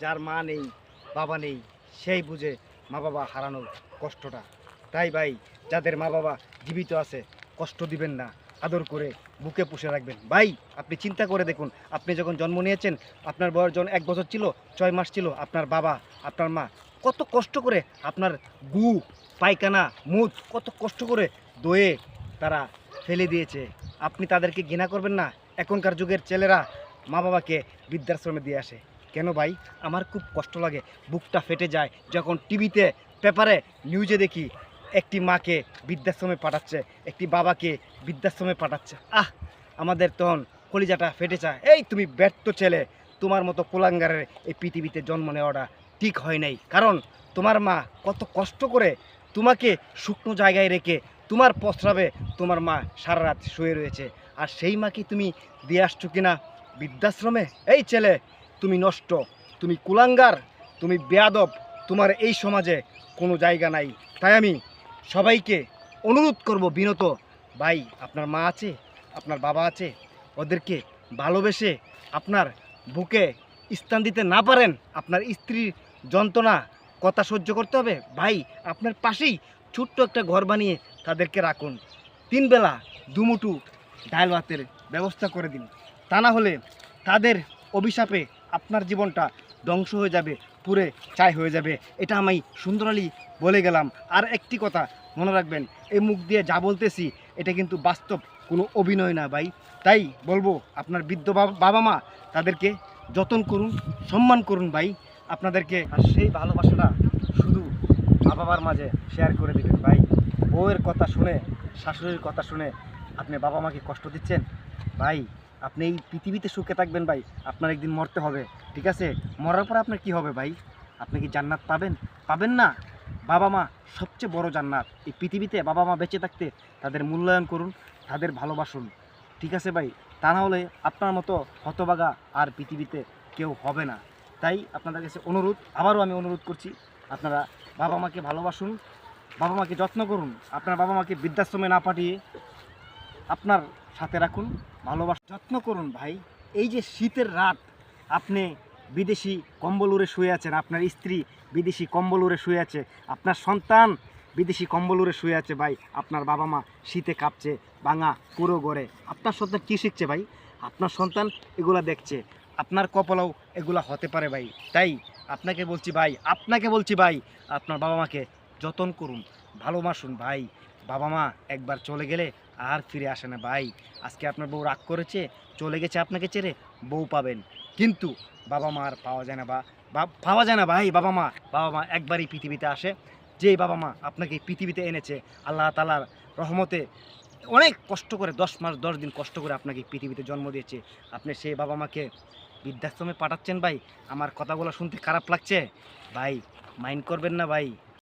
যার মা নেই, বাবা নেই, সেই বুঝে মা বাবা হারানোর কষ্টটা। তাই ভাই, যাদের মা বাবা জীবিত আছে, কষ্ট দিবেন না, আদর করে বুকে পুষে রাখবেন। ভাই, আপনি চিন্তা করে দেখুন, আপনি যখন জন্ম নিয়েছেন, আপনার বয়স যখন এক বছর ছিল, ছয় মাস ছিল, আপনার বাবা, আপনার মা কত কষ্ট করে আপনার গু, পায়খানা মুদ কত কষ্ট করে দয়ে তারা ফেলে দিয়েছে। আপনি তাদেরকে ঘৃণা করবেন না। এখনকার যুগের ছেলেরা মা বাবাকে বৃদ্ধাশ্রমে দিয়ে আসে। কেন ভাই? আমার খুব কষ্ট লাগে। বুকটা ফেটে যায় যখন টিভিতে, পেপারে নিউজে দেখি, একটি মাকে বৃদ্ধাশ্রমে পাঠাচ্ছে, একটি বাবাকে বৃদ্ধাশ্রমে পাঠাচ্ছে। আহ, আমাদের তখন কলিজাটা ফেটে যায়। এই তুমি ব্যর্থ ছেলে, তোমার মতো কোলাঙ্গারের এই পৃথিবীতে জন্ম নেওয়াটা ঠিক হয় নাই। কারণ তোমার মা কত কষ্ট করে তোমাকে শুকনো জায়গায় রেখে তোমার প্রস্রাবে তোমার মা সারা রাত শুয়ে রয়েছে। আর সেই মাকে তুমি দিয়ে আসছো কিনা বৃদ্ধাশ্রমে? এই ছেলে তুমি নষ্ট, তুমি কুলাঙ্গার, তুমি বেয়াদব, তোমার এই সমাজে কোনো জায়গা নাই। তাই আমি সবাইকে অনুরোধ করব বিনত, ভাই, আপনার মা আছে, আপনার বাবা আছে, ওদেরকে ভালোবেসে আপনার বুকে স্থান দিতে না পারেন, আপনার স্ত্রীর যন্ত্রণা, কথা সহ্য করতে হবে। ভাই, আপনার পাশেই ছোট্ট একটা ঘর বানিয়ে তাদেরকে রাখুন। তিন বেলা দুমুটু ডাল ভাতের ব্যবস্থা করে দিন। তা না হলে তাদের অভিশাপে আপনার জীবনটা ধ্বংস হয়ে যাবে পুরে চাই হয়ে যাবে। এটা আমি সুন্দরালি বলে গেলাম। আর একটি কথা মনে রাখবেন, এই মুখ দিয়ে যা বলতেছি, এটা কিন্তু বাস্তব, কোনো অভিনয় না ভাই। তাই বলব, আপনার বৃদ্ধ বাবা মা, তাদেরকে যতন করুন, সম্মান করুন ভাই। আপনাদেরকে আর সেই ভালোবাসাটা শুধু মা বাবার মাঝে শেয়ার করে দেবেন ভাই। বউয়ের কথা শুনে, শাশুড়ির কথা শুনে আপনি বাবা মাকে কষ্ট দিচ্ছেন? ভাই আপনি এই পৃথিবীতে সুখে থাকবেন ভাই, আপনার একদিন মরতে হবে, ঠিক আছে? মরার পর আপনার কি হবে ভাই? আপনি কি জান্নাত পাবেন? পাবেন না। বাবা মা সবচেয়ে বড় জান্নাত। এই পৃথিবীতে বাবা মা বেঁচে থাকতে তাদের মূল্যায়ন করুন, তাদের ভালোবাসুন, ঠিক আছে ভাই? তা না হলে আপনার মতো হতবাগা আর পৃথিবীতে কেউ হবে না। তাই আপনাদের কাছে অনুরোধ, আবারও আমি অনুরোধ করছি, আপনারা বাবা মাকে ভালোবাসুন, বাবা মাকে যত্ন করুন, আপনার বাবা মাকে বৃদ্ধাশ্রমে না পাঠিয়ে আপনার সাথে রাখুন, ভালোবাসা যত্ন করুন ভাই। এই যে শীতের রাত, আপনি বিদেশি কম্বল উড়ে শুয়ে আছেন, আপনার স্ত্রী বিদেশি কম্বল উড়ে শুয়ে আছে, আপনার সন্তান বিদেশি কম্বল উড়ে শুয়ে আছে ভাই, আপনার বাবা মা শীতে কাঁপছে বাঙা পুরো গড়ে। আপনার সন্তান কী শিখছে ভাই? আপনার সন্তান এগুলা দেখছে, আপনার কপালেও এগুলা হতে পারে ভাই। তাই আপনাকে বলছি ভাই, আপনাকে বলছি ভাই, আপনার বাবা মাকে যতন করুন, ভালোবাসুন ভাই। বাবা মা একবার চলে গেলে আর ফিরে আসে না, ভাই। আজকে আপনার বউ রাগ করেছে, চলে গেছে আপনাকে ছেড়ে, বউ পাবেন। কিন্তু বাবা মা আর পাওয়া যায় না, বা পাওয়া যায় না, ভাই, বাবা মা। বাবা মা একবারই পৃথিবীতে আসে। যেই বাবা মা আপনাকে পৃথিবীতে এনেছে, আল্লাহ তালার রহমতে অনেক কষ্ট করে, দশ মাস, দশ দিন কষ্ট করে আপনাকে পৃথিবীতে জন্ম দিয়েছে। আপনি সেই বাবা মাকে বৃদ্ধাশ্রমে পাঠাচ্ছেন, ভাই। আমার কথাগুলো শুনতে খারাপ লাগছে। ভাই মাইন্ড করবেন না, ভাই।